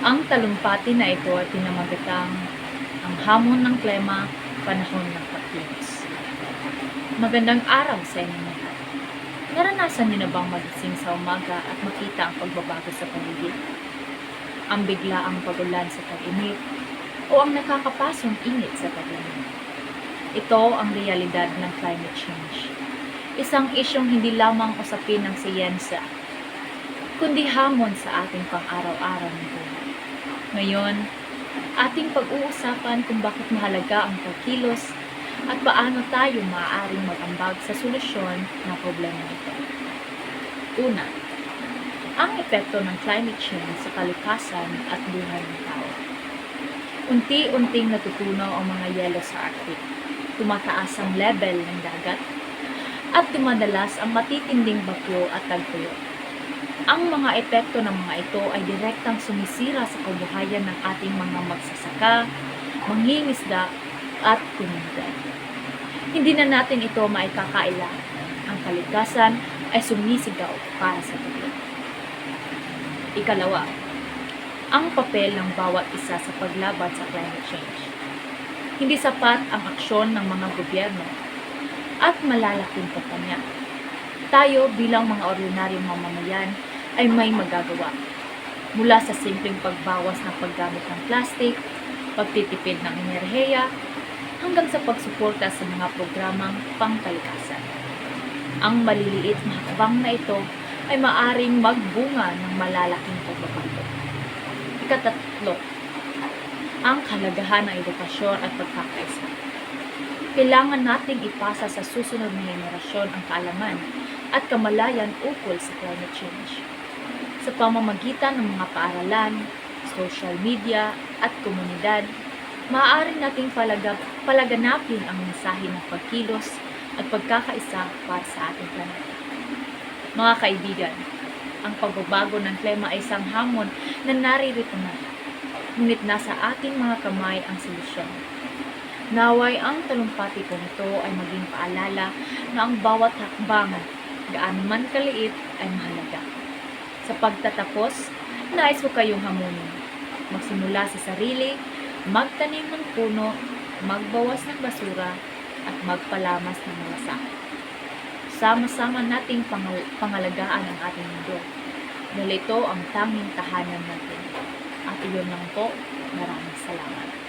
Ang talumpati na ito ay pinamagatang ang hamon ng klema, panahon ng pagkilos. Magandang araw sa inyo lahat. Naranasan niyo na bang magising sa umaga at makita ang pagbabago sa paligid? Ang biglaang pagulan sa tag-init o ang nakakapasong init sa taglamig? Ito ang realidad ng climate change. Isang isyong hindi lamang usapin ng siyensya, kundi hamon sa ating pang-araw-araw na buhay. Ngayon, ating pag-uusapan kung bakit mahalaga ang pagkilos at paano tayo maaaring mag-ambag sa solusyon ng problema nito. Una, ang epekto ng climate change sa kalikasan at buhay ng tao. Unti-unting natutunaw ang mga yelo sa Arctic. Tumataas ang level ng dagat at dumadalas ang matitinding bagyo at tagpuyo. Ang mga epekto ng mga ito ay direktang sumisira sa kabuhayan ng ating mga magsasaka, mangingisda at komunidad. Hindi na natin ito maikakaila. Ang kalikasan ay sumisigaw para sa tubig. Ikalawa, ang papel ng bawat isa sa paglaban sa climate change. Hindi sapat ang aksyon ng mga gobyerno at malalaking kampanya. Tayo bilang mga ordinaryong mamamayan ay may magagawa. Mula sa simpleng pagbawas ng paggamit ng plastic, pagtitipid ng enerhiya, hanggang sa pagsuporta sa mga programang pangkalikasan. Ang maliliit na hakbang na ito ay maaring magbunga ng malalaking pagbabago. Ikatatlo, ang kalagahan ng edukasyon at pagkakaisa. Kailangan nating ipasa sa susunod na henerasyon ang kaalaman at kamalayan ukol sa climate change. Sa pamamagitan ng mga paaralan, social media at komunidad, maaari nating palagap, palaganapin ang mensahe ng pagkilos at pagkakaisa para sa ating planeta. Mga kaibigan, ang pagbabago ng klima ay isang hamon na naririto na. Ngunit nasa ating mga kamay ang solusyon. Naway ang talumpati ko nito ay maging paalala na ang bawat hakbang, gaano man kaliit, ay mahalaga. Sa pagtatapos, nais ko kayong hamunin. Magsimula sa sarili, magtanim ng puno, magbawas ng basura, at magpalamas ng mga sakit. Sama-sama nating pangal- pangalagaan ang ating mundo. Dahil ang tanging tahanan natin. At iyon lang po, maraming salamat.